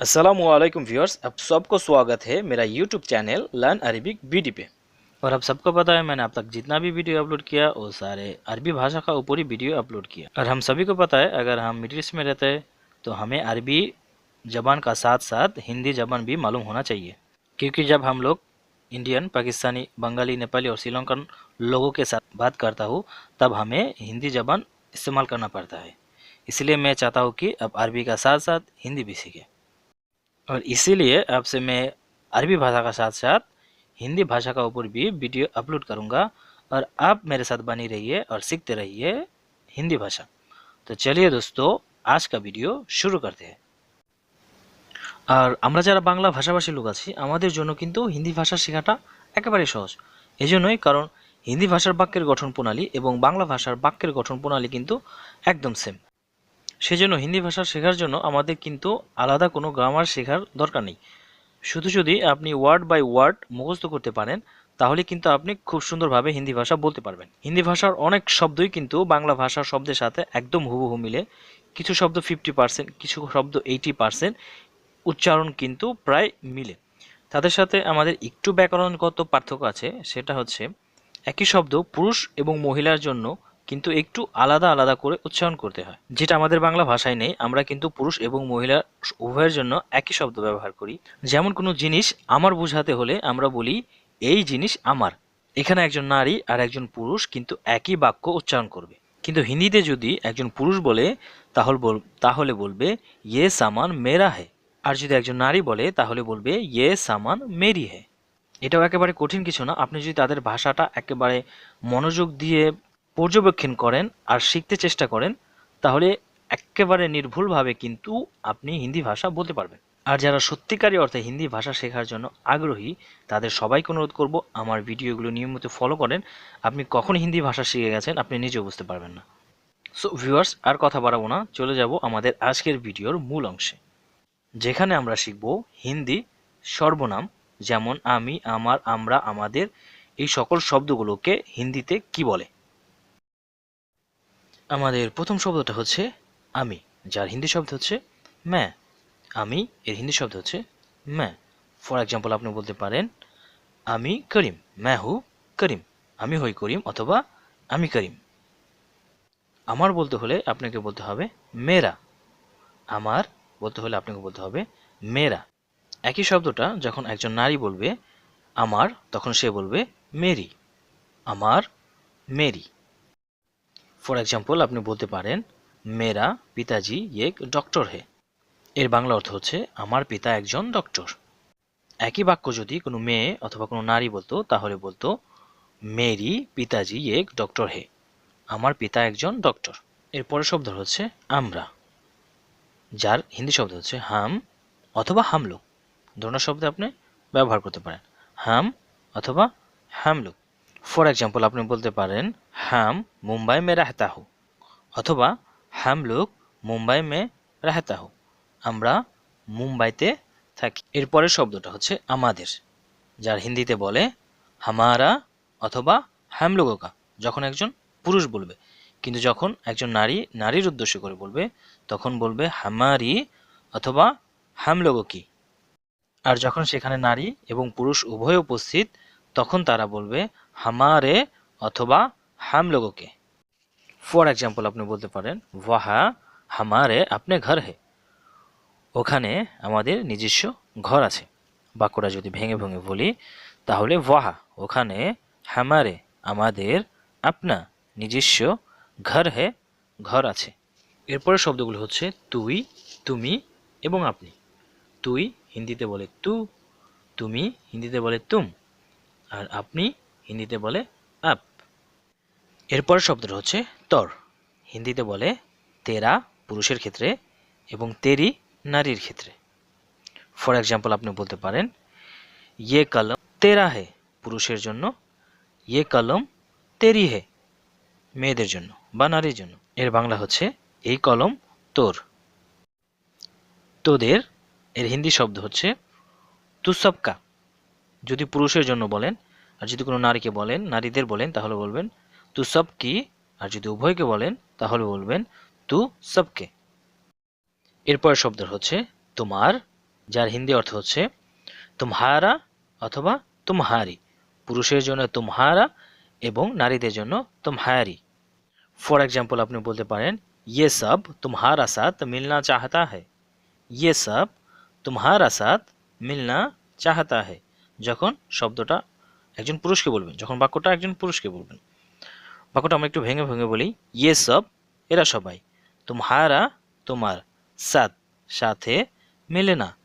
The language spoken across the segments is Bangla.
असलम व्यूअर्स आप सबको स्वागत है मेरा YouTube channel learn Arabic BD पे। और आप सबको पता है, मैंने अब तक जितना भी वीडियो अपलोड किया, वो सारे अरबी भाषा का ऊपर ही वीडियो अपलोड किया। और हम सभी को पता है, अगर हम मिडिल में रहते हैं तो हमें अरबी जबान का साथ साथ हिंदी जबान भी मालूम होना चाहिए। क्योंकि जब हम लोग इंडियन पाकिस्तानी बंगाली नेपाली और श्रीलंकन लोगों के साथ बात करता हूँ, तब हमें हिंदी जबान इस्तेमाल करना पड़ता है। इसलिए मैं चाहता हूँ कि अब अरबी का साथ साथ हिंदी भी सीखें। और इसीलिए आपसे मैं अरबी भाषा का साथ साथ हिंदी भाषा का ऊपर भी वीडियो अपलोड करूंगा और आप मेरे साथ बनी रहिए और सीखते रहिए हिंदी भाषा তো চলিয়ে দোস্ত আজকা ভিডিও শুরু করতে हैं আর আমরা যারা বাংলা ভাষাভাষী লোক আছি আমাদের জন্য কিন্তু হিন্দি ভাষা শেখাটা একেবারে সহজ এজন্যই কারণ হিন্দি ভাষার বাক্যের গঠন প্রণালী এবং বাংলা ভাষার বাক্যের গঠন প্রণালী কিন্তু একদম সেম সেজন্য হিন্দি ভাষা শেখার জন্য আমাদের কিন্তু আলাদা কোনো গ্রামার শেখার দরকার নেই। শুধু যদি আপনি ওয়ার্ড বাই ওয়ার্ড মুখস্থ করতে পারেন, তাহলে কিন্তু আপনি খুব সুন্দরভাবে হিন্দি ভাষা বলতে পারবেন। হিন্দি ভাষার অনেক শব্দই কিন্তু বাংলা ভাষার শব্দের সাথে একদম হুবহু মিলে। কিছু শব্দ ফিফটি পার্সেন্ট কিছু শব্দ এইটি পার্সেন্ট উচ্চারণ কিন্তু প্রায় মিলে। তাদের সাথে আমাদের একটু ব্যাকরণগত পার্থক্য আছে, সেটা হচ্ছে একই শব্দ পুরুষ এবং মহিলার জন্য কিন্তু একটু আলাদা আলাদা করে উচ্চারণ করতে হয়। যেটা আমাদের বাংলা ভাষায় নেই, আমরা কিন্তু পুরুষ এবং মহিলা উভয়ের জন্য একই শব্দ ব্যবহার করি। যেমন কোনো জিনিস আমার বোঝাতে হলে আমরা বলি, এই জিনিস আমার। এখানে একজন নারী আর একজন পুরুষ কিন্তু একই বাক্য উচ্চারণ করবে। কিন্তু হিন্দিতে যদি একজন পুরুষ বলে, তাহলে বল, তাহলে বলবে ইয়ে সামান মেরা হে। আর যদি একজন নারী বলে, তাহলে বলবে ইয়ে সামান মেরি হে। এটাও একেবারে কঠিন কিছু না। আপনি যদি তাদের ভাষাটা একেবারে মনোযোগ দিয়ে পর্যবেক্ষণ করেন আর শিখতে চেষ্টা করেন, তাহলে একেবারে নির্ভুলভাবে কিন্তু আপনি হিন্দি ভাষা বলতে পারবেন। আর যারা সত্যিকারী অর্থে হিন্দি ভাষা শেখার জন্য আগ্রহী, তাদের সবাইকে অনুরোধ করব আমার ভিডিওগুলো নিয়মিত ফলো করেন। আপনি কখন হিন্দি ভাষা শিখে গেছেন আপনি নিজেও বুঝতে পারবেন না। সো ভিউয়ার্স আর কথা বাড়াবো না, চলে যাব আমাদের আজকের ভিডিওর মূল অংশে, যেখানে আমরা শিখব হিন্দি সর্বনাম, যেমন আমি, আমার, আমরা, আমাদের, এই সকল শব্দগুলোকে হিন্দিতে কি বলে। আমাদের প্রথম শব্দটা হচ্ছে আমি, যার হিন্দি শব্দ হচ্ছে ম্যা আমি, এর হিন্দি শব্দ হচ্ছে ম্যা ফর এক্সাম্পল আপনি বলতে পারেন, আমি করিম ম্যা হু করিম, আমি হই করিম অথবা আমি করিম। আমার বলতে হলে আপনাকে বলতে হবে মেরা আমার বলতে হলে আপনাকে বলতে হবে মেরা একই শব্দটা যখন একজন নারী বলবে, আমার, তখন সে বলবে মেরি। আমার, মেরি। ফর এক্সাম্পল আপনি বলতে পারেন মেরা পিতাজি এক ডক্টর হে। এর বাংলা অর্থ হচ্ছে, আমার পিতা একজন ডক্টর। একই বাক্য যদি কোনো মেয়ে অথবা কোনো নারী বলতো, তাহলে বলতো মেরি পিতাজি এক ডক্টর হে। আমার পিতা একজন ডক্টর। এর পরের শব্দ হচ্ছে, আমরা। যার হিন্দি শব্দ হচ্ছে, হাম অথবা হামলোক। দুটো শব্দ আপনি ব্যবহার করতে পারেন, হাম অথবা হামলোক। ফর এক্সাম্পল আপনি বলতে পারেন, হাম মুম্বাই মে রাহতা হু অথবা, হাম লোক মুম্বাই মে রাহতা হু আমরা মুম্বাইতে থাকি। এরপরের শব্দটা হচ্ছে আমাদের যার হিন্দিতে বলে, হামারা অথবা, হাম লোগোকা যখন একজন পুরুষ বলবে। কিন্তু যখন একজন নারী, নারীর উদ্দেশ্য করে বলবে, তখন বলবে, হামারি অথবা, হাম লোগো আর যখন সেখানে নারী এবং পুরুষ উভয় উপস্থিত, তখন তারা বলবে হামারে অথবা হাম লোগোকে ফর এক্সাম্পল আপনি বলতে পারেন ওয়াহা হামারে আপনি ঘর হে ওখানে আমাদের নিজস্ব ঘর আছে বাক্যটা যদি ভেঙে ভেঙে বলি তাহলে ওয়াহা ওখানে হামারে আমাদের আপনা নিজস্ব ঘর হে ঘর আছে এরপরে শব্দগুলো হচ্ছে তুই তুমি এবং আপনি তুই হিন্দিতে বলে তু তুমি হিন্দিতে বলে তুম আর আপনি হিন্দিতে বলে আপ। এরপরের শব্দটা হচ্ছে তর। হিন্দিতে বলে তেরা পুরুষের ক্ষেত্রে এবং তেরি নারীর ক্ষেত্রে। ফর এক্সাম্পল আপনি বলতে পারেন ইয়ে কলম তেরা হে পুরুষের জন্য ইয়ে কলম তেরি হে মেয়েদের জন্য বা নারীর জন্য। এর বাংলা হচ্ছে, এই কলম তোর। তোদের, এর হিন্দি শব্দ হচ্ছে তুসবকা যদি পুরুষের জন্য বলেন আর যদি কোনো নারীকে বলেন, নারীদের বলেন, তাহলে বলবেন, তু সব কি আর যদি উভয়কে বলেন, তাহলে বলবেন, তু সবকে। এরপর শব্দ হচ্ছে, তোমার, যার হিন্দি অর্থ হচ্ছে, তুমহারা অথবা তুমহারি। পুরুষের জন্য তুমহারা এবং নারীদের জন্য তুমহারি। ফর এক্সাম্পল আপনি বলতে পারেন ইয়ে সব তুমহারা সাথ মিলনা চাহতা है ইয়ে সব তুমহারা সাথ মিলনা চাহতা है যখন শব্দটা একজন পুরুষকে বলবেন, যখন বাক্যটা একজন পুরুষকে বলবেন। বাক্যটা আমরা একটু ভেঙে ভেঙে বলি ইয়ে সব, এরা সবাই। তুমহারা তোমার সাথ, সাথে মিলে না।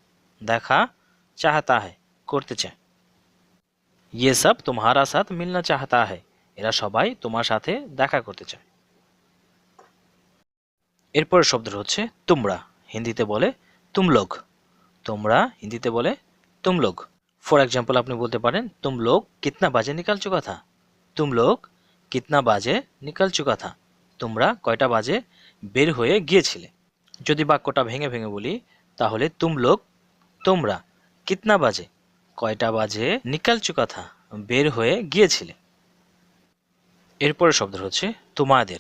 দেখা চাহতা है করতে চায়। ইয়ে সব তোমারা সাথ মিলনা চাহতা है এরা সবাই তোমার সাথে দেখা করতে চায়। এরপরের শব্দটা হচ্ছে, তোমরা। হিন্দিতে বলে তুমলোক তোমরা হিন্দিতে বলে তুম লোক ফর এক্সাম্পল আপনি বলতে পারেন, তুম লোক কিতনা বাজে নিকাল চুকা থা? তুম লোক কিতনা বাজে নিকাল চুকা থা? তোমরা কয়টা বাজে বের হয়ে গিয়েছিলে? যদি বাক্যটা ভেঙে ভেঙে বলি, তাহলে তুম লোক তোমরা কিতনা বাজে কয়টা বাজে নিকাল চুকা থা? বের হয়ে গিয়েছিলে। এরপরের শব্দ হচ্ছে, তোমাদের।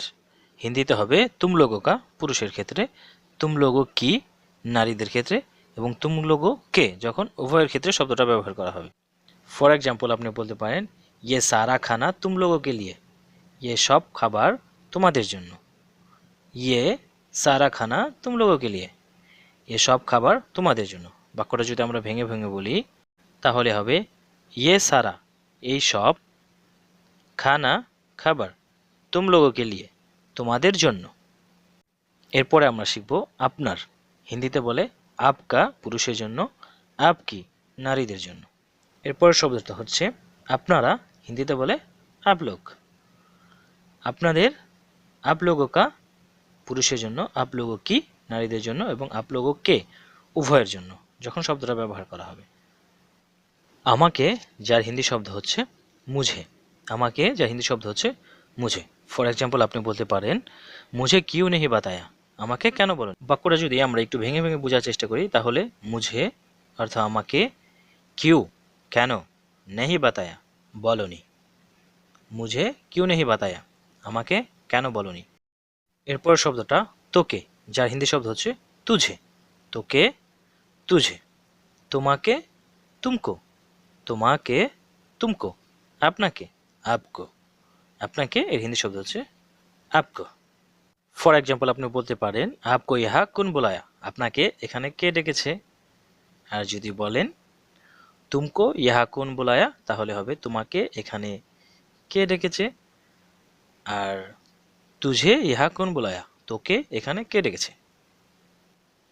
হিন্দিতে হবে, তুম লোগোকা পুরুষের ক্ষেত্রে। তুম লোগো কি নারীদের ক্ষেত্রে? এবং তুম লোগো কে? যখন উভয়ের ক্ষেত্রে শব্দটা ব্যবহার করা হবে। ফর এক্সাম্পল আপনি বলতে পারেন ইয়ে সারা খানা তুম লোগোকে লিয়ে। ইয়ে সব খাবার তোমাদের জন্য। ইয়ে সারা খানা তুম লোগোকে লিয়ে। ইয়ে সব খাবার তোমাদের জন্য। বাক্যটা যদি আমরা ভেঙে ভেঙে বলি, তাহলে হবে ইয়ে সারা, এই সব খানা খাবার তুম লোগোকে লিয়ে তোমাদের জন্য। এরপরে আমরা শিখব আপনার। হিন্দিতে বলে আপকা পুরুষের জন্য আপকি নারীদের জন্য। এরপরের শব্দটা হচ্ছে, আপনারা হিন্দিতে বলে আপলোক। আপনাদের আপ লোগো কা পুরুষের জন্য আপ লোগো কি নারীদের জন্য এবং আপ লোগো কে উভয়ের জন্য, যখন শব্দটা ব্যবহার করা হবে। আমাকে যার হিন্দি শব্দ হচ্ছে, মুঝে। আমাকে যার হিন্দি শব্দ হচ্ছে, মুঝে। ফর এক্সাম্পল আপনি বলতে পারেন, মুঝে কিউ নেহি বাতায়া? আমাকে কেন বলেন? বাক্যটা যদি আমরা একটু ভেঙে ভেঙে বোঝার চেষ্টা করি, তাহলে মুঝে অর্থ আমাকে কিউ, কেন, নেহি বাতায়া, বলনি। মুঝে কিউ, নেহি বাতায়া, আমাকে কেন বলনি? এরপর শব্দটা তোকে, যার হিন্দি শব্দ হচ্ছে তুঝে। তোকে, তুঝে। তোমাকে, তুমকো। তোমাকে, তুমকো। আপনাকে, আপকো। আপনাকে, এর হিন্দি শব্দ হচ্ছে আপকো। ফর এক্সাম্পল আপনি বলতে পারেন, আপকো ইহা কোন বোলায়া? আপনাকে এখানে কে ডেকেছে? আর যদি বলেন, তুমকো ইহা কোন বোলায়া? তাহলে হবে তোমাকে এখানে কে ডেকেছে? আর তুঝে ইহা কোন বোলায়া? তোকে এখানে কে ডেকেছে?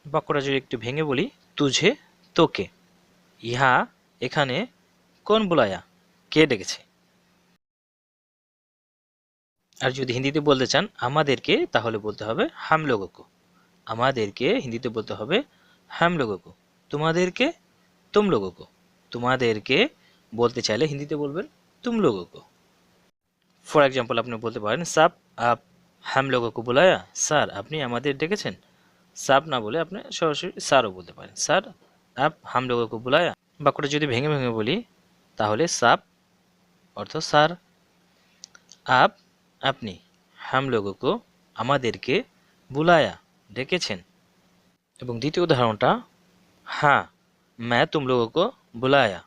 বাক্যটা যদি একটু ভেঙে বলি, তুঝে তোকে। ইহা এখানে কোন বোলায়া? কে ডেকেছে? আর যদি হিন্দিতে বলতে চান, আমাদেরকে তাহলে বলতে হবে হাম লোগোকো আমাদেরকে হিন্দিতে বলতে হবে হাম লোগোকো তোমাদেরকে তুম লোগোকো তোমাদেরকে বলতে চাইলে হিন্দিতে বলবেন তুম লোগোকো ফর এক্সাম্পল আপনি বলতে পারেন সাপ আপ হাম লোগোকো বোলায়া? স্যার, আপনি আমাদের ডেকেছেন। সাপ না বলে আপনি সরাসরি স্যারও বলতে পারেন, স্যার, আপ হাম লোগোকো বোলায়া? বাক্যটা যদি ভেঙে ভেঙে বলি, তাহলে সাপ অর্থ স্যার, আপ আপনি হাম লোগোকো আমাদেরকে বুলায়া ডেকেছেন। এবং দ্বিতীয় উদাহরণটা হ্যাঁ ম্যা তুম লোগোকো বুলায়া।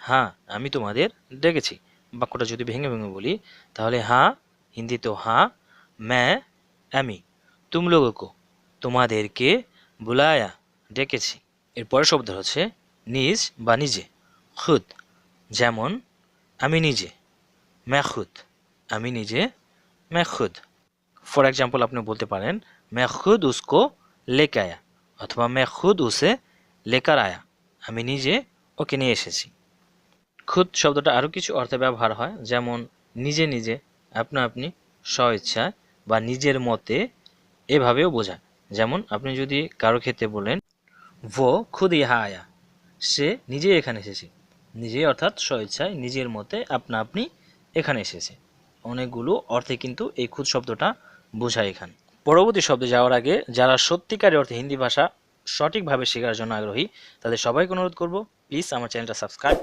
হ্যাঁ আমি তোমাদের ডেকেছি। বাক্যটা যদি ভেঙে ভেঙে বলি, তাহলে হ্যাঁ হিন্দিতেও হ্যাঁ ম্যা, আমি, তুম লোগোকো তোমাদেরকে বুলায়া ডেকেছি। এরপরের শব্দ হচ্ছে, নিজ বা নিজে, খুদ, যেমন আমি নিজে, ম্যা খুদ, আমি নিজে ম্যাখুদ ফর এক্সাম্পল আপনি বলতে পারেন, মেখুদ উসকো লেকে আয়া অথবা, মেখুদ উসে লেকার আয়া আমি নিজে ওকে নিয়ে এসেছি। খুদ শব্দটা আরও কিছু অর্থে ব্যবহার হয়, যেমন, নিজে নিজে আপনা আপনি স্বইচ্ছায় বা নিজের মতে এভাবেও বোঝায়। যেমন, আপনি যদি কারও ক্ষেত্রে বলেন ভো খুদ ইহা আয়া সে নিজেই এখানে এসেছে। নিজেই অর্থাৎ স্বইচ্ছায় নিজের মতে আপনা আপনি এখানে এসেছে। অনেকগুলো অর্থে কিন্তু এই খুদ শব্দটা বোঝায় এখানে। পরবর্তী শব্দে যাওয়ার আগে যারা সত্যিকারের অর্থে হিন্দি ভাষা সঠিকভাবে শেখার জন্য আগ্রহী, তাদের সবাইকে অনুরোধ করব প্লিজ আমার চ্যানেলটা সাবস্ক্রাইব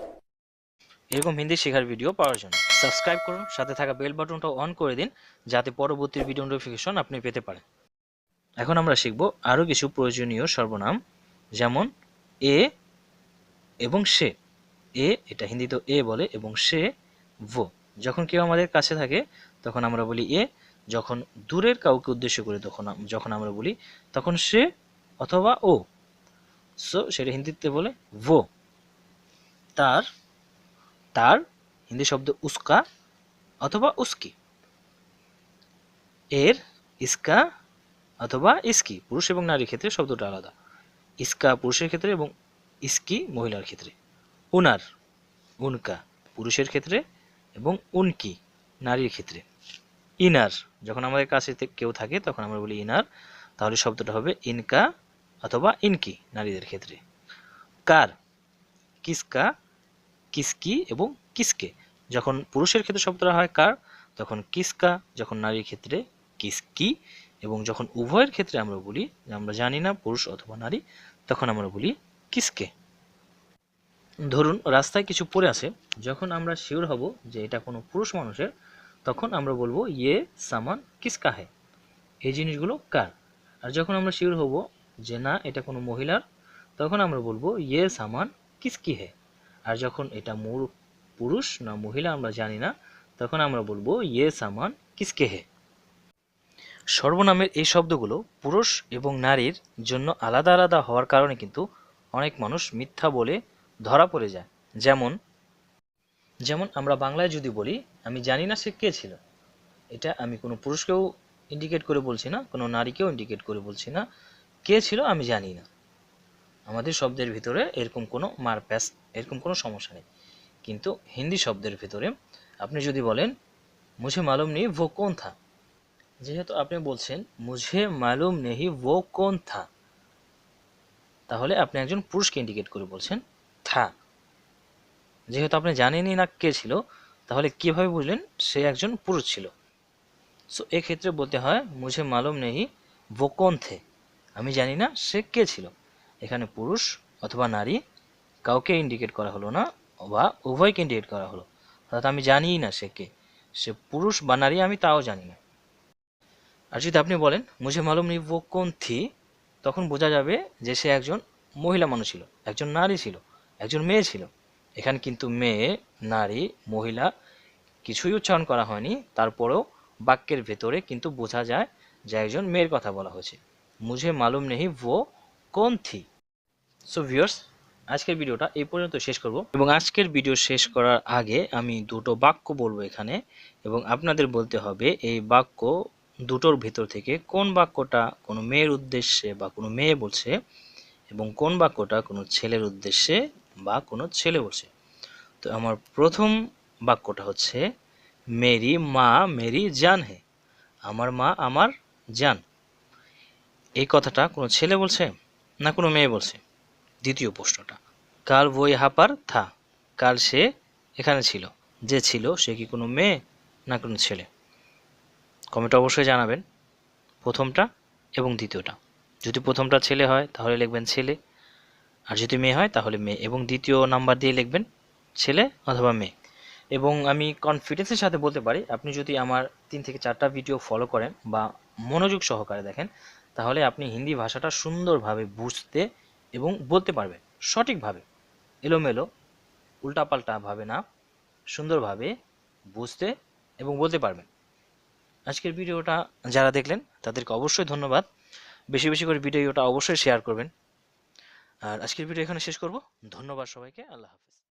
এরকম হিন্দি শেখার ভিডিও পাওয়ার জন্য। সাবস্ক্রাইব করুন, সাথে থাকা বেল বাটনটা অন করে দিন, যাতে পরবর্তী ভিডিও নোটিফিকেশন আপনি পেতে পারেন। এখন আমরা শিখব আরও কিছু প্রয়োজনীয় সর্বনাম, যেমন এ এবং সে। এ, এটা হিন্দিতে এ বলে, এবং সে, ভো। যখন কেউ আমাদের কাছে থাকে, তখন আমরা বলি এ, যখন দূরের কাউকে উদ্দেশ্য করে তখন যখন আমরা বলি, তখন সে অথবা ও। সো, সেটা হিন্দিতে বলে ভো। তার তার হিন্দি শব্দ উস্কা অথবা উস্কি। এর ইস্কা অথবা ইস্কি, পুরুষ এবং নারীর ক্ষেত্রে শব্দটা আলাদা। ইস্কা পুরুষের ক্ষেত্রে এবং ইস্কি মহিলার ক্ষেত্রে। উনার, উনকা পুরুষের ক্ষেত্রে এবং উনকি, নারীর ক্ষেত্রে। ইনার, যখন আমাদের কাছে কেউ থাকে, তখন আমরা বলি ইনার, তাহলে শব্দটা হবে ইনকা অথবা ইনকি, নারীদের ক্ষেত্রে। কার? কিসকা, কিসকি এবং কিসকে। যখন পুরুষের ক্ষেত্রে শব্দটা হয় কার, তখন কিসকা, যখন নারীর ক্ষেত্রে কিসকি এবং যখন উভয়ের ক্ষেত্রে আমরা বলি, আমরা জানি না, পুরুষ অথবা নারী, তখন আমরা বলি কিসকে। ধরুন, রাস্তায় কিছু পড়ে আছে, যখন আমরা শিওর হব যে এটা কোনো পুরুষ মানুষের, তখন আমরা বলব ইয়ে সামান কিসকা হে? এই জিনিসগুলো কার? আর যখন আমরা শিওর হব যে না, এটা কোনো মহিলার, তখন আমরা বলব ইয়ে সামান কিসকি হে? আর যখন এটা মোর পুরুষ না মহিলা আমরা জানি না, তখন আমরা বলব ইয়ে সামান কিসকে হে? সর্বনামের এই শব্দগুলো পুরুষ এবং নারীর জন্য আলাদা আলাদা হওয়ার কারণে কিন্তু অনেক মানুষ মিথ্যা বলে ধরা পড়ে যায়। যেমন যেমন আমরা বাংলায় যদি বলি, আমি জানি না সে কে ছিল। এটা আমি কোনো পুরুষকেও ইন্ডিকেট করে বলছি না, কোনো নারীকেও ইন্ডিকেট করে বলছি না। কে ছিল আমি জানি না। আমাদের শব্দের ভিতরে এরকম কোনো মারপ্যাস এরকম কোনো সমস্যা নেই। কিন্তু হিন্দি শব্দের ভিতরে আপনি যদি বলেন, মুঝে মালুম নেই ভো কোন থা? যেহেতু আপনি বলছেন, মুঝে মালুম নেহি वो কোন থা? তাহলে আপনি একজন পুরুষকে ইন্ডিকেট করে বলছেন। থা যেহেতু আপনি জানেনই না কে ছিল, তাহলে কীভাবে বুঝলেন সে একজন পুরুষ ছিল? সো এক্ষেত্রে বলতে হয়, মুঝে মালুম নেহি वो কোন থে। আমি জানি না সে কে ছিল। এখানে পুরুষ অথবা নারী কাউকে ইন্ডিকেট করা হলো না বা উভয়কে ইন্ডিকেট করা হলো। অর্থাৎ আমি জানিই না সে কে। সে পুরুষ বা নারী আমি তাও জানি না। আর যদি আপনি বলেন, মুঝে মালুম নেই ও কোন থি? তখন বোঝা যাবে যে সে একজন মহিলা মানুষ ছিল, একজন নারী ছিল। একজন মেয়ে ছিল। এখানে কিন্তু মেয়ে, নারী, মহিলা কিছুই উচ্চারণ করা হয়নি। তারপরেও বাক্যের ভেতরে কিন্তু বোঝা যায় যে একজন মেয়ের কথা বলা হয়েছে। মুঝে মালুম নেই ও কোন থি। সো ভিউয়ার্স আজকের ভিডিওটা এই পর্যন্ত শেষ করব। এবং আজকের ভিডিও শেষ করার আগে আমি দুটো বাক্য বলব এখানে। এবং আপনাদের বলতে হবে, এই বাক্য দুটোর ভেতর থেকে কোন বাক্যটা কোনো মেয়ের উদ্দেশ্যে বা কোনো মেয়ে বলছে এবং কোন বাক্যটা কোনো ছেলের উদ্দেশ্যে বা কোনো ছেলে বলছে তো আমার প্রথম বাক্যটা হচ্ছে, মেরি মা, মেরি জান হে। আমার মা, আমার জান। এই কথাটা কোনো ছেলে বলছে না কোনো মেয়ে বলছে? দ্বিতীয় প্রশ্নটা, কাল বই হাপার থা। কাল সে এখানে ছিল। যে ছিল সে কি কোনো মেয়ে না কোনো ছেলে? কমেন্টে অবশ্যই জানাবেন প্রথমটা এবং দ্বিতীয়টা। যদি প্রথমটা ছেলে হয়, তাহলে লিখবেন ছেলে। আর যদি মেয়ে হয় তাহলে মেয়ে। এবং দ্বিতীয় নাম্বার দিয়ে লিখবেন ছেলে অথবা মেয়ে। এবং আমি কনফিডেন্সের সাথে বলতে পারি, আপনি যদি আমার তিন থেকে চারটা ভিডিও ফলো করেন বা মনোযোগ সহকারে দেখেন, তাহলে আপনি হিন্দি ভাষাটা সুন্দরভাবে বুঝতে এবং বলতে পারবেন সঠিকভাবে। এলোমেলো, উল্টাপাল্টা ভাবে না, সুন্দরভাবে বুঝতে এবং বলতে পারবেন। আজকের ভিডিওটা যারা দেখলেন, তাদেরকে অবশ্যই ধন্যবাদ। বেশি বেশি করে ভিডিওটা অবশ্যই শেয়ার করবেন। আর আজকের ভিডিও এখানে শেষ করব। ধন্যবাদ সবাইকে আল্লাহ হাফিজ।